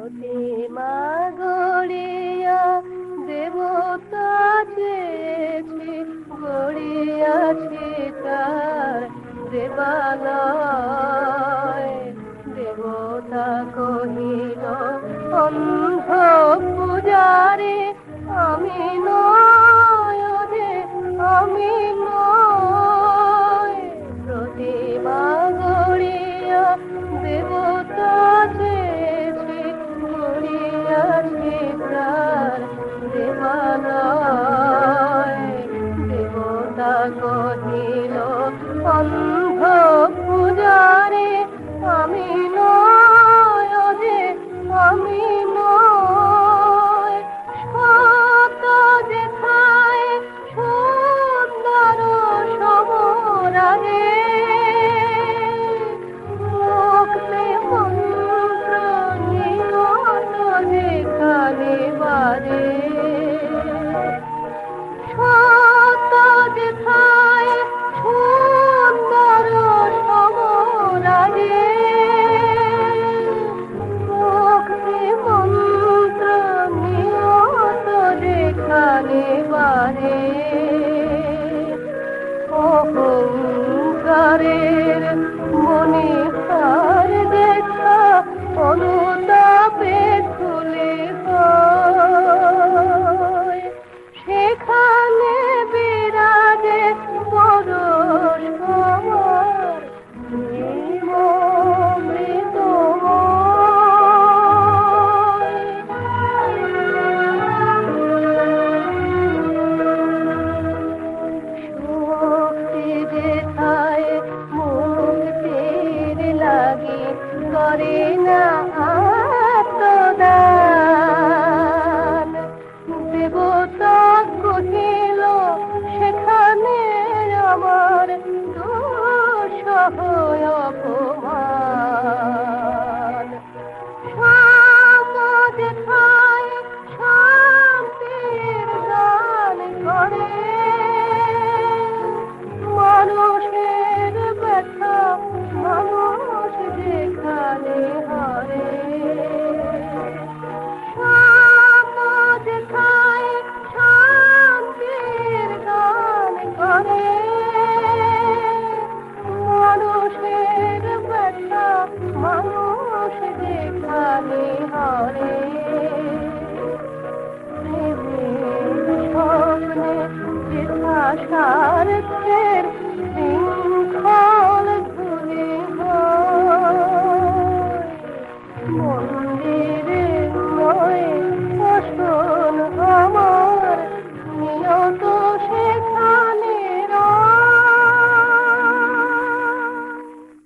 প্রতিমা গড়িয়া দেবতা চেয়েছে গড়িয়াছে তার দেবালয়। Allah yare ना আশার ফের শৃঙ্খল ধুলি মন্দির